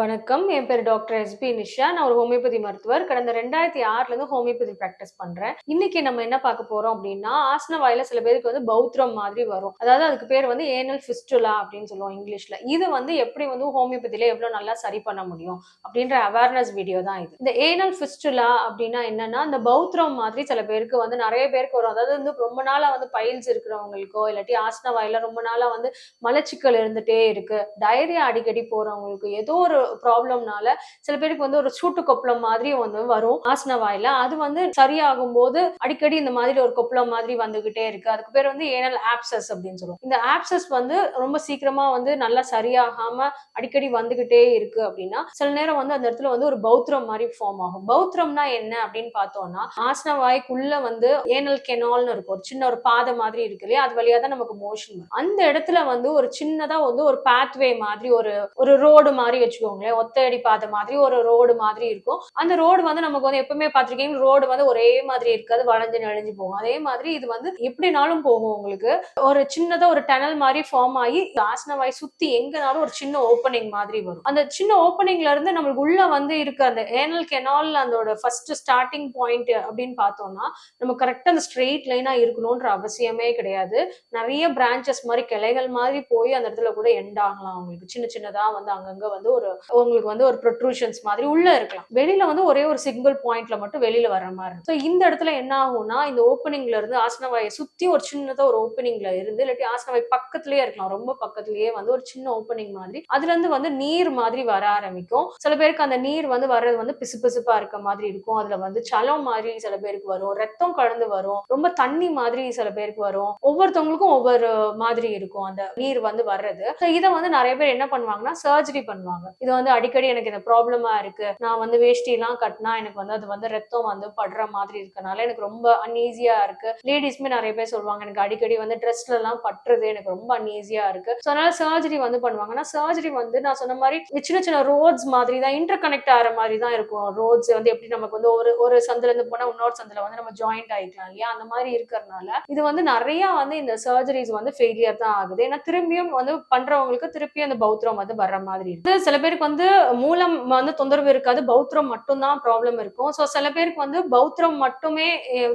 வணக்கம். என் பேர் doctor SP Nisha. நான் ஒரு ஹோமியோபதி மருத்துவர். கடந்த ரெண்டாயிரத்தி ஆறுல இருந்து ஹோமியோபதி ப்ராக்டிஸ் பண்றேன். இன்னைக்கு நம்ம என்ன பார்க்க போறோம் அப்படின்னா ஆசன வாயில சில பேருக்கு வந்து பௌத்திரம் மாதிரி வரும். அதாவது அதுக்கு பேர் வந்து ஏனல் ஃபிஸ்டுலா அப்படின்னு சொல்லுவோம் இங்கிலீஷ்ல. இது வந்து எப்படி வந்து ஹோமியோபதியில எவ்வளவு நல்லா சரி பண்ண முடியும் அப்படின்ற அவேர்னஸ் வீடியோ தான் இது. இந்த ஏனல் ஃபிஸ்டுலா அப்படின்னா என்னன்னா இந்த பௌத்திரம் மாதிரி சில பேருக்கு வந்து நிறைய பேருக்கு வரும். அதாவது வந்து ரொம்ப நாளா வந்து பயில்ஸ் இருக்கிறவங்களுக்கோ இல்லாட்டி ஆசன வாயில ரொம்ப நாளா வந்து மலச்சிக்கல் இருந்துட்டே இருக்கு. டயரியா அடிக்கடி போறவங்களுக்கு ஏதோ ஒரு ப்ராப்ளம்னால சில பேருக்கு வந்து ஒரு சூட்டு கொப்பளம் மாதிரி வந்து வரும் ஆசன வாயில. அது வந்து சரியாகும் போது அடிக்கடி இந்த மாதிரி ஒரு கொப்பளம் மாதிரி வந்துகிட்டே இருக்கு. அதுக்கு பேர் வந்து ஏனல் ஆப்சஸ் அப்படின்னு சொல்லுவோம். இந்த ஆப்சஸ் வந்து ரொம்ப சீக்கிரமா வந்து நல்லா சரியாகாம அடிக்கடி வந்துகிட்டே இருக்கு அப்படின்னா சில நேரம் வந்து அந்த இடத்துல வந்து ஒரு பௌத்திரம் மாதிரி ஃபார்ம் ஆகும். பௌத்திரம்னா என்ன அப்படின்னு பார்த்தோம்னா ஆசன வாய்க்குள்ள வந்து ஏனல் கெனால்னு இருக்கும். ஒரு சின்ன ஒரு பாதை மாதிரி இருக்கு இல்லையா? அது வழியா தான் நமக்கு மோஷன் வரும். அந்த இடத்துல வந்து ஒரு சின்னதா வந்து ஒரு பேத்வே மாதிரி ஒரு ஒரு ரோடு மாதிரி வச்சுக்கோங்களேன். ஒத்தையடி பாதை மாதிரி ஒரு ரோடு மாதிரி இருக்கும். அந்த ரோடு வந்து நமக்கு வந்து எப்பவுமே பார்த்திருக்கீங்க ரோடு வந்து ஒரே மாதிரி இருக்காது வளைஞ்சு நெளிஞ்சு போகும். அதே மாதிரி இது வந்து எப்படினாலும் போகும் உங்களுக்கு. ஒரு சின்னதா ஒரு டனல் மாதிரி ஃபார்ம் ஆகி ஆசனவாய் சுத்தி எங்கனாலும் ஒரு சின்ன ஓப்பனிங் மாதிரி வரும். அந்த சின்ன ஓப்பனிங்ல இருந்து நம்மளுக்கு உள்ள வந்து இருக்க அந்த ஏனல் கெனால் அதோட ஃபர்ஸ்ட் ஸ்டார்டிங் பாயிண்ட் அப்படின்னு பார்த்தோம்னா நம்ம கரெக்டா அந்த ஸ்ட்ரெயிட் லைனா இருக்கணும்ன்ற அவசியமே கிடையாது. நிறைய பிரான்ச்சஸ் மாதிரி கிளைகள் மாதிரி போய் அந்த இடத்துல கூட எண்ட் ஆகலாம். உங்களுக்கு சின்ன சின்னதா வந்து அங்கங்க வந்து ஒரு உங்களுக்கு வந்து ஒரு ப்ரொட்ரூஷன்ஸ் மாதிரி உள்ள இருக்கலாம். வெளியில வந்து ஒரே ஒரு சிங்கிள் பாயிண்ட்ல மட்டும் வெளியில வர்ற மாதிரி இருக்கும். ஸோ இந்த இடத்துல என்ன ஆகும்னா இந்த ஓப்பனிங்ல இருந்து ஆசனவாயை சுத்தி ஒரு சின்னதா ஒரு ஓப்பனிங்ல இருந்து இல்லாட்டி ஆசனவாய் பக்கத்துலயே இருக்கலாம். ரொம்ப பக்கத்துலயே வந்து ஒரு சின்ன ஓப்பனிங் மாதிரி. அதுல இருந்து வந்து நீர் மாதிரி வர ஆரம்பிக்கும். சில பேருக்கு அந்த நீர் வந்து வர்றது வந்து பிசு பிசுப்பா இருக்க மாதிரி இருக்கும். அதுல வந்து சலம் மாதிரி சில பேருக்கு வரும். ரத்தம் கலந்து வரும். ரொம்ப தண்ணி மாதிரி சில பேருக்கு வரும். ஒவ்வொருத்தவங்களுக்கும் ஒவ்வொரு மாதிரி இருக்கும் அந்த நீர் வந்து வர்றது. இதை வந்து நிறைய பேர் என்ன பண்ணுவாங்கன்னா சர்ஜரி பண்ணுவாங்க. இது வந்து அடிக்கடி எனக்கு இந்த ப்ராப்ளமா இருக்கு. நான் வந்து வேஷ்டி எல்லாம் கட்டினா எனக்கு வந்து அது வந்து ரத்தம் வந்து படுற மாதிரி இருக்கனால எனக்கு ரொம்ப அன்ஈஸியா இருக்கு. லேடிஸ்மே நிறைய பேர் சொல்லுவாங்க எனக்கு அடிக்கடி வந்து ட்ரெஸ்ல எல்லாம் பட்டுறது எனக்கு ரொம்ப அன்ஈஸியா இருக்கு. ஸோ அதனால சர்ஜரி வந்து பண்ணுவாங்கன்னா சர்ஜரி வந்து நான் சொன்ன மாதிரி சின்ன சின்ன ரோட்ஸ் மாதிரி தான் இன்டர் கனெக்ட் ஆகிற மாதிரி தான் இருக்கும். ரோட்ஸ் வந்து எப்படி நமக்கு வந்து ஒரு ஒரு சந்தில இருந்து போனா இன்னொரு சந்தில வந்து நம்ம ஜாயிண்ட் ஆயிக்கலாம் இல்லையா? அந்த மாதிரி இருக்கிறதுனால இது வந்து நிறைய வந்து இந்த சர்ஜரிஸ் வந்து ஃபெயிலியர் தான் ஆகுது. ஏன்னா திரும்பியும் வந்து பண்றவங்களுக்கு திருப்பி அந்த பௌத்திரம் வந்து வர்ற மாதிரி இருக்கு. சில பேருக்கு வந்து மூலம் வந்து தொந்தரவு இருக்காது பௌத்திரம் மட்டும்தான் ப்ராப்ளம் இருக்கும். ஸோ சில பேருக்கு வந்து பௌத்திரம் மட்டுமே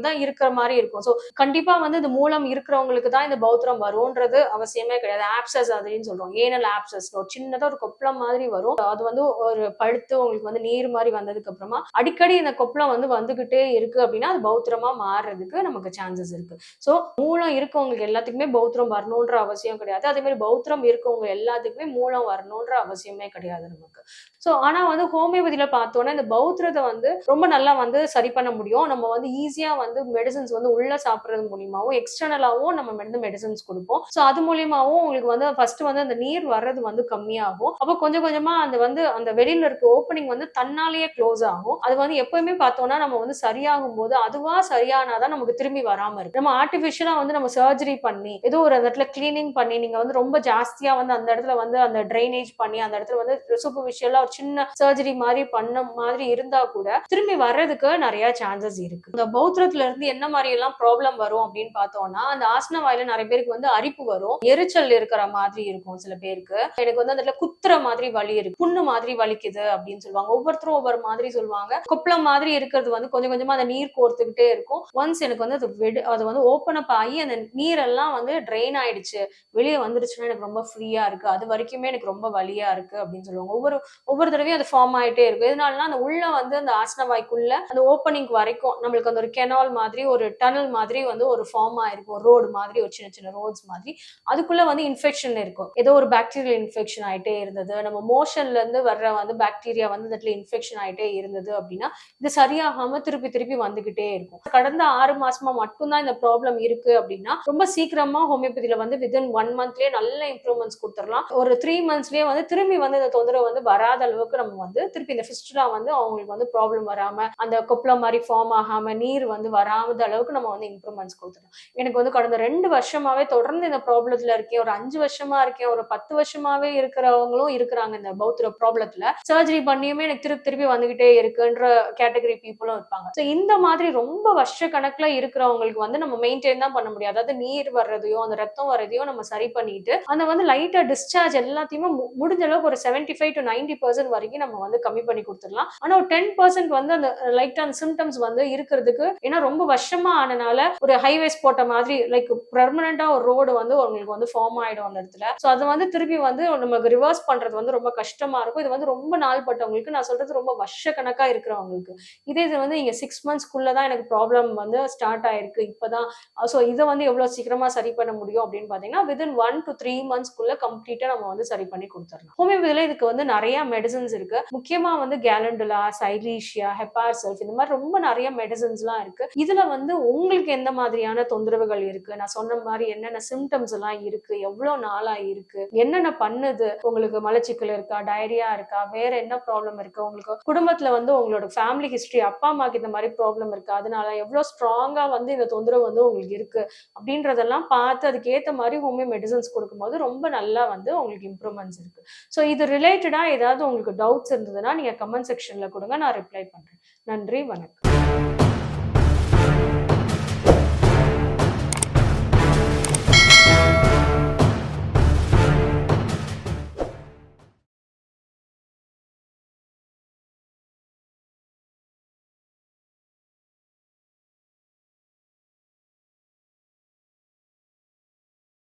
தான் இருக்கிற மாதிரி இருக்கும். ஸோ கண்டிப்பா வந்து இந்த மூலம் இருக்கிறவங்களுக்கு தான் இந்த பௌத்திரம் வரும்ன்றது அவசியமே கிடையாது. ஆப்சஸ் அதுன்னு சொல்றோம். ஏனல் ஆப்சஸ் ஒரு சின்னதாக ஒரு கொப்பளம் மாதிரி வரும். அது வந்து ஒரு பழுத்து உங்களுக்கு வந்து நீர் மாதிரி வந்ததுக்கு அப்புறமா அடிக்கடி இந்த கொப்பளம் வந்து வந்துகிட்டே இருக்கு அப்படின்னா அது பௌத்திரமா மாறுறதுக்கு நமக்கு சான்சஸ் இருக்கு. ஸோ மூலம் இருக்கவங்களுக்கு எல்லாத்துக்குமே பௌத்திரம் வரணுன்ற அவசியம் கிடையாது. அதே மாதிரி பௌத்திரம் இருக்கவங்க எல்லாத்துக்குமே மூலம் வரணுன்ற அவசியமே கிடையாது நமக்கு. ஸோ ஆனா வந்து ஹோமியோபதியில் பார்த்தோன்னா இந்த பௌத்திரத்தை வந்து ரொம்ப நல்லா வந்து சரி பண்ண முடியும். நம்ம வந்து ஈஸியா வந்து மெடிசன்ஸ் வந்து உள்ள சாப்பிட்றது மூலியமாவும் எக்ஸ்டர்னலாவும் நம்ம வந்து மெடிசன்ஸ் கொடுப்போம். ஸோ அது மூலியமாவும் உங்களுக்கு வந்து ஃபர்ஸ்ட் வந்து அந்த நீர் வர்றது வந்து கம்மியாகும். அப்போ கொஞ்சம் கொஞ்சமா அந்த வந்து அந்த வெளியில இருக்க ஓப்பனிங் வந்து தன்னாலேயே க்ளோஸ் ஆகும். அது வந்து எப்பவுமே பார்த்தோம்னா நம்ம வந்து சரியாகும் போது அதுவா சரியானாதான் நமக்கு திரும்பி வராமல் இருக்கு. நம்ம ஆர்டிஃபிஷியலாக வந்து நம்ம சர்ஜரி பண்ணி ஏதோ ஒரு இடத்துல கிளீனிங் பண்ணி நீங்க வந்து ரொம்ப ஜாஸ்தியா வந்து அந்த இடத்துல வந்து அந்த ட்ரைனேஜ் பண்ணி அந்த இடத்துல வந்து சூப்பர்ஃபிஷியலா ஒரு சின்ன சர்ஜரி மாதிரி பண்ண மாதிரி இருந்தா கூட திரும்பி வர்றதுக்கு நிறைய சான்சஸ் இருக்கு. இந்த பௌத்திரத்துல இருந்து என்ன மாதிரி எல்லாம் ப்ராப்ளம் வரும் அப்படின்னு பார்த்தோம்னா அந்த ஆசன வாயில நிறைய பேருக்கு வந்து அரிப்பு வரும். எரிச்சல் இருக்கிற மாதிரி இருக்கும் சில பேருக்கு. எனக்கு வந்து அந்த குத்துற மாதிரி வலி இருக்கு. புண்ணு மாதிரி வலிக்குது அப்படின்னு சொல்லுவாங்க. ஒவ்வொருத்தரும் ஒவ்வொரு மாதிரி சொல்லுவாங்க. கொப்பளம் மாதிரி இருக்கிறது வந்து கொஞ்சம் கொஞ்சமா அந்த நீர் கோர்த்துக்கிட்டே இருக்கும். ஒன்ஸ் எனக்கு வந்து அது வெடு அது வந்து ஓப்பன் அப் ஆகி அந்த நீரெல்லாம் வந்து ட்ரெயின் ஆயிடுச்சு. வெளியே வந்துருச்சுன்னா எனக்கு ரொம்ப ஃப்ரீயா இருக்கு. அது வரைக்குமே எனக்கு ரொம்ப வலியா இருக்கு அப்படின்னு சொல்லுவாங்க. ஒவ்வொரு ஒவ்வொரு தடவையும் அது ஃபார்ம் ஆயிட்டே இருக்கும். எதனாலனா அந்த உள்ள வந்து அந்த ஆசன வாய்க்குள்ள அந்த ஓப்பனிங் வரைக்கும் நம்மளுக்கு அந்த ஒரு கெனால் மாதிரி ஒரு டனல் மாதிரி வந்து ஒரு ஃபார்ம் ஆயிருக்கும் ரோடு மாதிரி ஒரு சின்ன சின்ன ரோட்ஸ் மாதிரி. அதுக்குள்ள வந்து இன்ஃபெக்ஷன் இருக்கும். ஏதோ ஒரு பாக்டீரியல் இன்ஃபெக்ஷன் ஆயிட்டே இருந்தது. நம்ம மோஷன்ல இருந்து வர்ற வந்து பாக்டீரியா வந்து இந்த இடத்துல இன்ஃபெக்ஷன் ஆயிட்டே இருந்தது அப்படின்னா இது சரியாகாம திருப்பி திருப்பி வந்துகிட்டே இருக்கும். கடந்த ஆறு மாசமா மட்டும்தான் இந்த ப்ராப்ளம் இருக்கு அப்படின்னா ரொம்ப சீக்கிரமா ஹோமியோபதியில வந்து வித்தின் ஒன் மந்த்லயே நல்ல இம்ப்ரூவ்மெண்ட்ஸ் கொடுத்துடலாம் ஒரு த்ரீ மந்த்ஸ்லயே வந்து திரும்பி வந்து இந்த தொந்தரவு வந்து வராத அளவுக்கு நம்ம வந்து திருப்பி இந்த ஃபிஸ்டுலா வந்து அவங்களுக்கு வந்து ப்ராப்ளம் வராம அந்த கொப்பளம் மாதிரி ஃபார்ம் ஆகாம நீர் வந்து வராத அளவுக்கு நம்ம வந்து இம்ப்ரூவ்மெண்ட்ஸ் கொடுத்துட்டோம். எனக்கு வந்து கடந்த ரெண்டு வருஷமாவே தொடர்ந்து இந்த ப்ராப்ளத்துல இருக்கேன். ஒரு அஞ்சு வருஷமா இருக்கேன். ஒரு பத்து வருஷமாவே இருக்கிறவங்களும் இருக்கிறாங்க இந்த பௌத்திர ப்ராப்ளத்துல சர்ஜரி பண்ணியுமே எனக்கு திருப்பி திருப்பி வந்துகிட்டே இருக்குன்ற கேட்டகரி பீப்புளும் இருப்பாங்க. ஸோ இந்த மாதிரி ரொம்ப வருஷ கணக்குல இருக்கிறவங்களுக்கு வந்து நம்ம மெயின்டைன் தான் பண்ண முடியாது அதாவது நீர் வர்றதையோ அந்த ரத்தம் வர்றதையோ நம்ம சரி பண்ணிட்டு அந்த வந்து லைட்டா டிஸ்சார்ஜ் எல்லாத்தையுமே முடிஞ்ச அளவுக்கு ஒரு seventy five to ninety percent வரைக்கும் நம்ம வந்து கம்மி பண்ணி கொடுத்துடலாம். ஆனா ஒரு டென் பர்சன்ட் வந்து அந்த லைட் அந்த சிம்டம்ஸ் வந்து இருக்கிறதுக்கு ஏன்னா ரொம்ப வருஷமா ஆனனால ஒரு ஹைவேஸ் போட்ட மாதிரி லைக் பெர்மனண்டா ஒரு ரோடு வந்து உங்களுக்கு வந்து ஃபார்ம் ஆயிடும் அந்த இடத்துல. ஸோ அது வந்து திருப்பி வந்து நமக்கு ரிவர்ஸ் பண்றது வந்து ரொம்ப கஷ்டமா இருக்கும். இது வந்து ரொம்ப நாள் பட்டவங்களுக்கு நான் சொல்றது ரொம்ப வருஷ கணக்கா இருக்கிறவங்களுக்கு. இதே இது வந்து நீங்க சிக்ஸ் மந்த்ஸ்க்குள்ள தான் எனக்கு ப்ராப்ளம் வந்து ஸ்டார்ட் ஆயிருக்கு. இப்பதான் ஸோ இதை வந்து எவ்வளவு சீக்கிரமா சரி பண்ண முடியும் அப்படின்னு பாத்தீங்கன்னா வித்தின் ஒன் டு த்ரீ மந்த்ஸ்க்குள்ள கம்ப்ளீட்டா நம்ம வந்து சரி பண்ணி கொடுத்துடலாம். ஹோமியோபதியில இதுக்கு வந்து நிறைய மெடிசன்ஸ் இருக்கு. முக்கியமா வந்து கேலண்டுலா சைலீஷியா ஹெப்பார்சல்ஃப் இந்த மாதிரி ரொம்ப நிறைய மெடிசன்ஸ்லாம் இருக்கு. இதுல வந்து உங்களுக்கு எந்த மாதிரியான தொந்தரவுகள் இருக்கு? நான் சொன்ன மாதிரி என்னென்ன சிம்டம்ஸ் எல்லாம் இருக்கு? எவ்வளவு நாளா இருக்கு? என்னென்ன பண்ணுது? உங்களுக்கு மலச்சிக்கல் இருக்கா? டயரியா இருக்கா? வேற என்ன ப்ராப்ளம் இருக்கு? உங்களுக்கு குடும்பத்துல வந்து உங்களோட ஃபேமிலி ஹிஸ்டரி அப்பா அம்மாக்கு இந்த மாதிரி ப்ராப்ளம் இருக்கு? அதனால எவ்வளவு ஸ்ட்ராங்கா வந்து இந்த தொந்தரவு வந்து உங்களுக்கு இருக்கு? அப்படின்றதெல்லாம் பார்த்து அதுக்கு ஏத்த மாதிரி ஹோமியோ மெடிசன்ஸ் கொடுக்கும்போது ரொம்ப நல்லா வந்து உங்களுக்கு இம்ப்ரூவ்மெண்ட்ஸ் இருக்கு. ஸோ இது ரிலேட்டடாக ஏதாவது உங்களுக்கு டவுட்ஸ் இருந்ததுன்னா நீங்க கமெண்ட் செக்ஷன்ல கொடுங்க. நான் ரிப்ளை பண்றேன். நன்றி வணக்கம்.